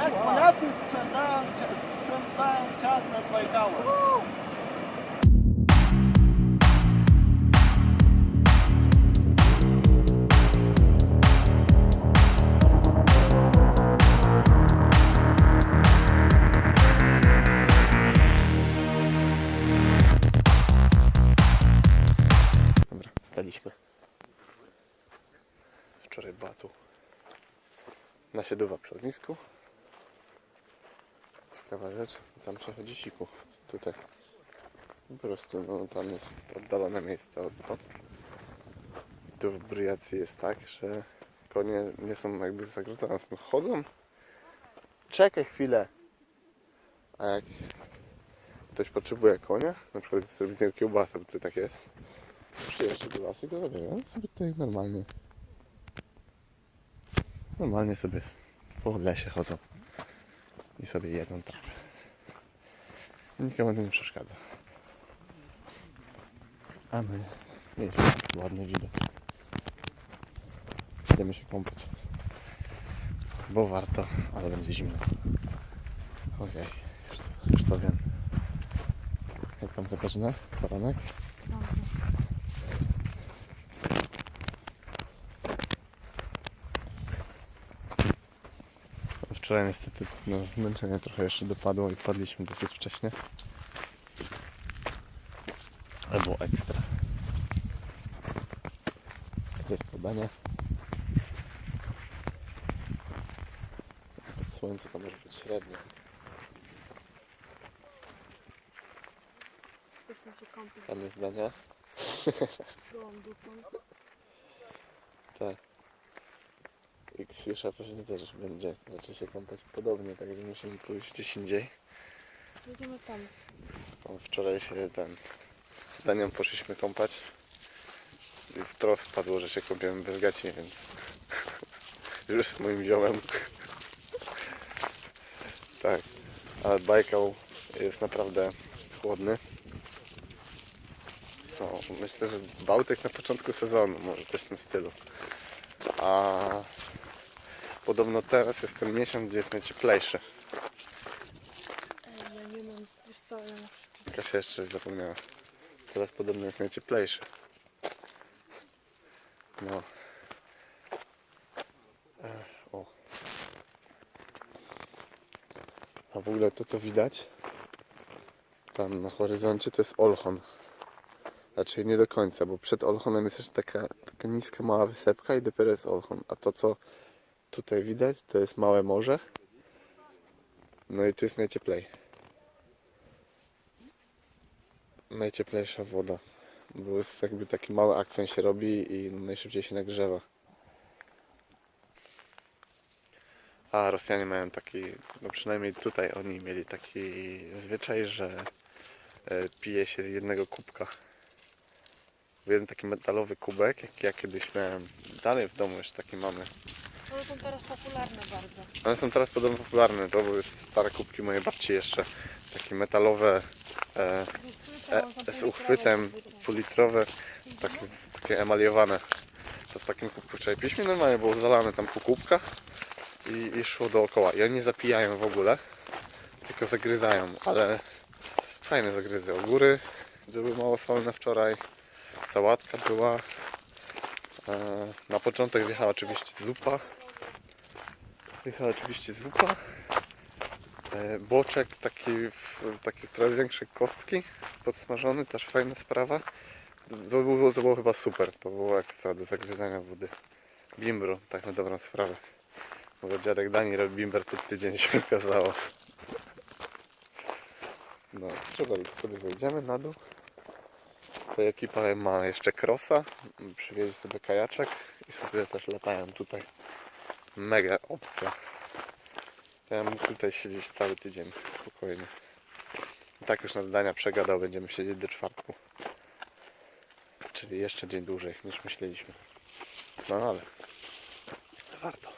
Jak Polacy sprzedają, sprzedają czas nad Bajkałem. Staliśmy. Wczoraj była tu nasiadowa przy ognisku. Ciekawa rzecz, tam przechodzi siku. Tutaj. Po prostu, no tam jest oddalone miejsce od to. Tu w Bryjacji jest tak, że konie nie są jakby zagrożone. Chodzą, czekaj chwilę. A jak ktoś potrzebuje konia, na przykład zrobić z kiełbasę, bo to tak jest, przyjeżdża do lasu i go zabiera. On sobie tutaj normalnie normalnie sobie po lesie chodzą i sobie jedzą trawę. Nikomu to nie przeszkadza. A my taki ładny widok. Chcemy się kąpać. Bo warto, ale będzie zimno. Okej, już, to, już to wiem. Jak tam Katarzyna? Poranek? Wczoraj niestety na zmęczenie trochę jeszcze dopadło i padliśmy dosyć wcześnie. Ale było ekstra. To jest podanie. Pod słońce to może być średnie. Tam jest zdania. Tak. I Ksisza pewnie też będzie raczej się kąpać podobnie, także musimy pójść gdzieś indziej. Jedziemy tam. Wczoraj się ten z Danią poszliśmy kąpać i wprost padło, że się kąpiemy bez gaci, więc już moim ziomem. tak, ale Bajkał jest naprawdę chłodny. No, myślę, że Bałtyk na początku sezonu, może coś w tym stylu. A podobno teraz jest ten miesiąc, gdzie jest najcieplejszy. Ej, ja nie mam, wiesz co, ja muszę... Kasia jeszcze zapomniała. Teraz podobno jest najcieplejszy. No. E, o. A w ogóle to co widać tam na horyzoncie to jest Olchon. Znaczy nie do końca, bo przed Olchonem jest jeszcze taka, taka niska mała wysepka i dopiero jest Olchon. A to co tutaj widać to jest małe morze. No i tu jest najcieplej. najcieplejsza woda. Bo jest jakby taki mały akwen się robi i najszybciej się nagrzewa. A Rosjanie mają taki, no przynajmniej tutaj oni mieli taki zwyczaj, że e, pije się z jednego kubka. Jeden taki metalowy kubek, jak ja kiedyś miałem dalej w domu jeszcze taki mamy. One są teraz popularne bardzo. One są teraz podobno popularne, to były stare kubki mojej babci jeszcze. Takie metalowe e, e, z uchwytem półlitrowe, takie, takie emaliowane. To w takim kubku wczoraj piliśmy normalnie, było zalane tam pół kubka i, i szło dookoła. I oni nie zapijają w ogóle, tylko zagryzają, ale fajne zagryzy. Ogóry były mało solne wczoraj, sałatka była. E, na początek wjechała oczywiście zupa. Wjechała oczywiście zupa. E, Boczek taki, w, taki trochę większej kostki, podsmażony, też fajna sprawa. To było, to było chyba super, to było ekstra do zagryzania wody. Bimbro, tak na dobrą sprawę. Bo dziadek Dani robi bimber co tydzień się okazało. No, to sobie zejdziemy na dół. Tutaj ekipa ma jeszcze krosa, przywieźli sobie kajaczek i sobie też latają tutaj. Mega opcja. Ja mógł tutaj siedzieć cały tydzień spokojnie. I tak już na zdania przegadał, będziemy siedzieć do czwartku. Czyli jeszcze dzień dłużej niż myśleliśmy. No ale warto.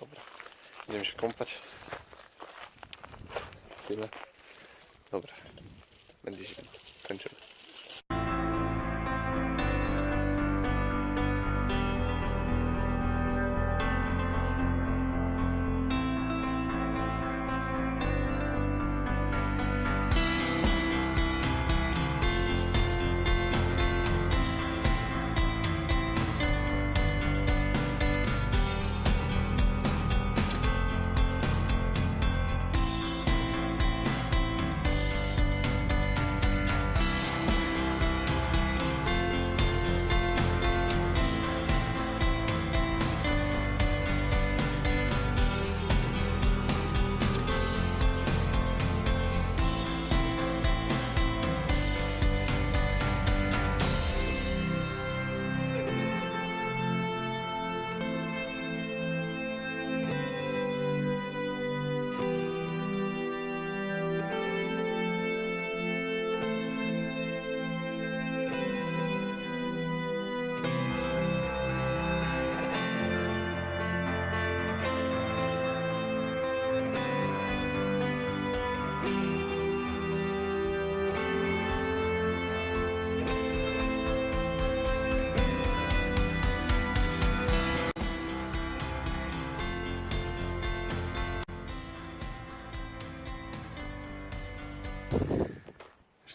Dobra. Będziemy się kąpać. Chwilę. Dobra. Będzie zimno. Kończymy.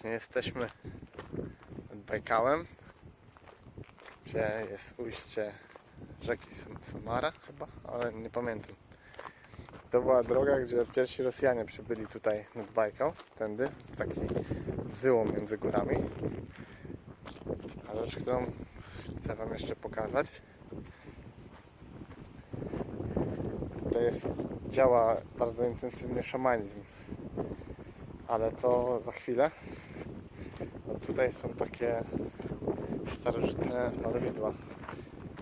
Właśnie jesteśmy nad Bajkałem, gdzie jest ujście rzeki Sam- Samara chyba, ale nie pamiętam. To była droga, gdzie pierwsi Rosjanie przybyli tutaj nad Bajkał, tędy, z taki wyłom między górami. A rzecz, którą chcę Wam jeszcze pokazać, to jest, działa bardzo intensywny szamanizm. Ale to za chwilę. Tutaj są takie starożytne malowidła.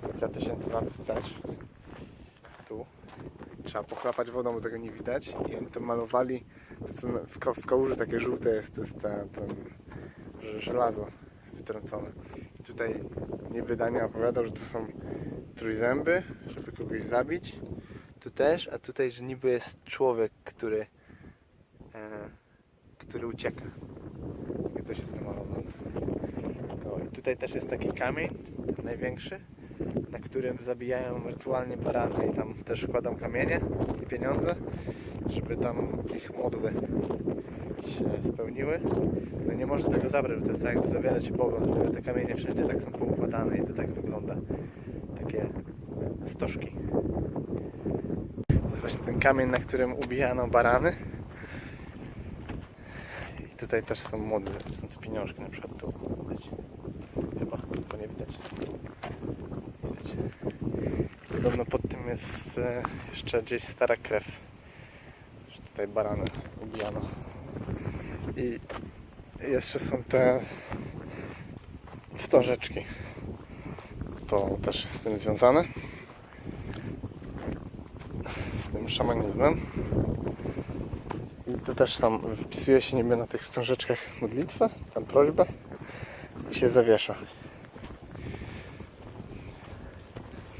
Kilka tysięcy lat wstecz. Tu. Trzeba pochlapać wodą, bo tego nie widać. I oni to malowali. To w, ka- w kałuży takie żółte jest, to jest ten, żelazo wytrącone. I tutaj niby Daniel opowiadał, że to są trójzęby, żeby kogoś zabić. Tu też, a tutaj, że niby jest człowiek, który e, który ucieka. To jest namalowane. No i tutaj też jest taki kamień, największy, na którym zabijają rytualnie barany i tam też kładą kamienie i pieniądze, żeby tam ich modły się spełniły. No nie można tego zabrać, bo to jest tak jakby zawierać Boga, dlatego te kamienie wszędzie tak są poukładane i to tak wygląda. Takie stożki. To jest właśnie ten kamień, na którym ubijano barany. Tutaj też są modły, są te pieniążki na przykład tu widać. Chyba, bo nie widać. Widać. Podobno pod tym jest e, jeszcze gdzieś stara krew. Że tutaj barany ubijano. I jeszcze są te wstążeczki. To też jest z tym związane. Z tym szamanizmem. I to też tam wpisuje się niby na tych wstążeczkach modlitwę, tam prośbę i się zawiesza.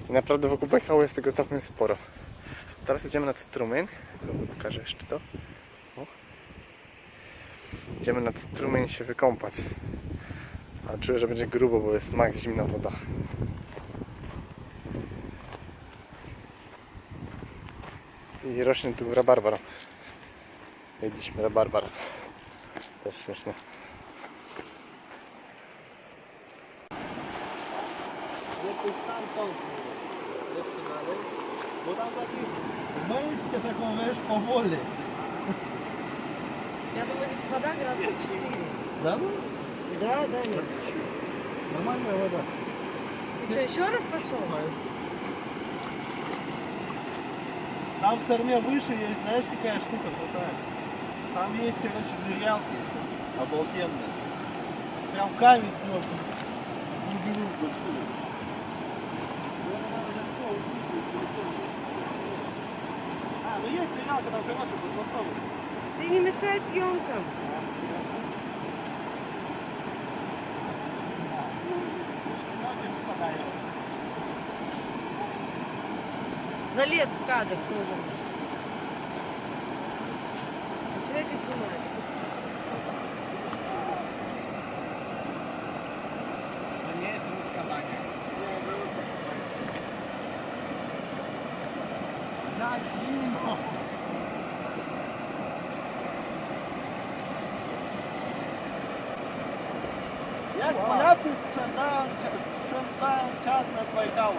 I naprawdę wokół Bajkału jest tego całkiem sporo. Teraz idziemy nad strumień. Pokażę jeszcze to. O. Idziemy nad strumień się wykąpać. A czuję, że będzie grubo, bo jest maks zimna woda. I rośnie tu rabarbar. Lepiej stamtąd, lepiej dalej, bo tam taki wejście taką wiesz powoli. Здесь вода градусов 4. Да, ну? Да, да, нет. Нормальная вода. Ты что, еще раз пошел? Там в Церме выше есть, знаешь, какая штука крутая? Там есть, короче, дырявки обалденные. Прям камень сверху. Не беру большую. А, ну есть дырявка там, короче, под мостом. Ты не мешай съемкам. Залез в кадр тоже. Jak Polacy sprzedają, sprzedają czas nad Bajkałem.